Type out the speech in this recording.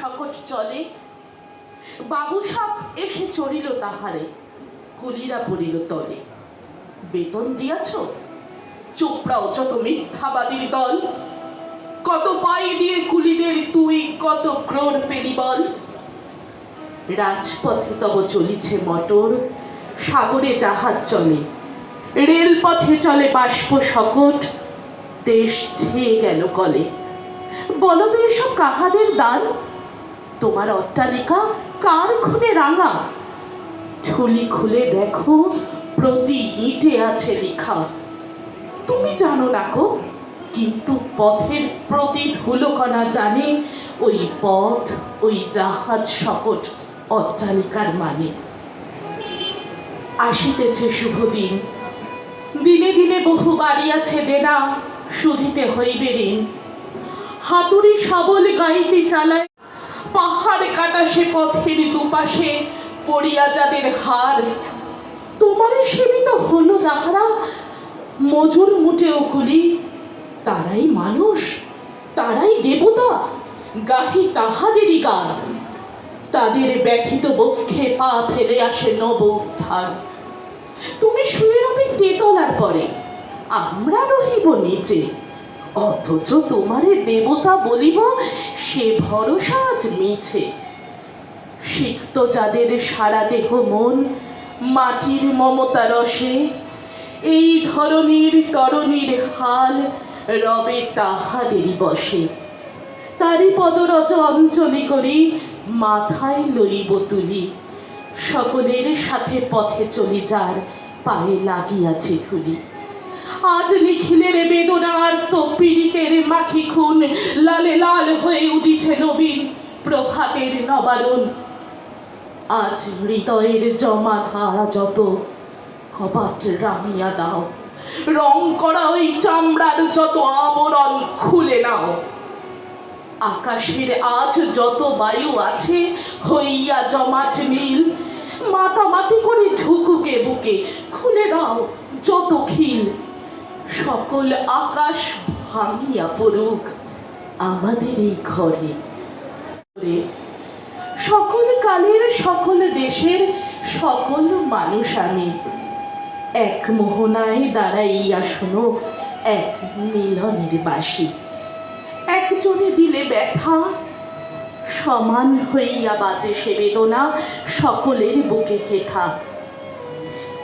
সকট চলে। বাবু সাপ এসে চড়িল তাহারে, কুলিরা পড়িল তলে। বেতন দিয়াছ? চোপড়াও যত মিথ্যাবাদীর দল। কত পাই দিয়ে কুলিদের তুই, কত ক্রোর পেলি বল। রাজপথে তব চলিছে মটর, সাগরে জাহাজ চলে। রেলপথে চলে বাষ্প সকট, দেশ ছেয়ে গেল কলে। বলো তো এসব কাহাদের দান? তোমার অট্টালিকা কার খুনে রাঙা? ঝুলি খুলে দেখো, প্রতি ইটে আছে লেখা। তুমি জানো না কিন্তু পথের প্রতি ধুলোকণা জানে, ওই পথ, ওই জাহাজ শকট অট্টালিকার মানে। আসিতেছে শুভ দিন দিনে দিনে বহু বাড়ি আছে দেনা শুধিতে হইবে ঋণ। হাতুড়ি সবল গাইতে চালায়। পাহাড় কাটা সে পথের দুপাশে পড়িয়া যাদের হার। তোমারে সেবিত হলো যাহারা মজুর মুটেও কুলি। তারাই মানুষ, তারাই দেবতা, গাহি তাহাদেরই গান। তাদের ব্যথিত বক্ষে পা ফেলে আসে নব উত্থান তুমি শুয়ে রবে তেতলার পরে, আমরা রহিব নিচে। অথচ তোমারে দেবতা বলিব, সে ভরসা আজ মিছে। সিক্ত যাদের সারা দেহ মন, মাটির মমতা রসে, এই ধরনের তরণীর হাল রবে তাহাদেরই বসে। তারই পদরজ অঞ্চলি করি মাথায় লইব তুলি। সকলের সাথে পথে চলি যার পায়ে লাগিয়াছে ধুলি আজ নিখিলের বেদনার তো পীড়িতের মাখি খুন। লালে লাল হয়ে উঠিছে নবীন প্রভাতের নবারণ। আজ হৃদয়ের জমা ধারা যত কপাট রামিয়া দাও। রং করা ওই চামড়ার যত আবরণ খুলে নাও। আকাশের আজ যত বায়ু আছে, হইয়া জমাট নীল। মাতামাতি করে ঢুকুকে বুকে খুলে দাও যত খিল সকল আকাশ ভাঙিয়া পড়ুক আমাদের এই ঘরে। সকল কালের, সকল দেশের, সকল মানুষ আমি। এক মোহনায় দাঁড়াইয়া শোনো, এক মিলনের বাসী। একজনে দিলে ব্যথা, সমান হইয়া বাজে সে বেদনা, সকলের বুকে হেথা।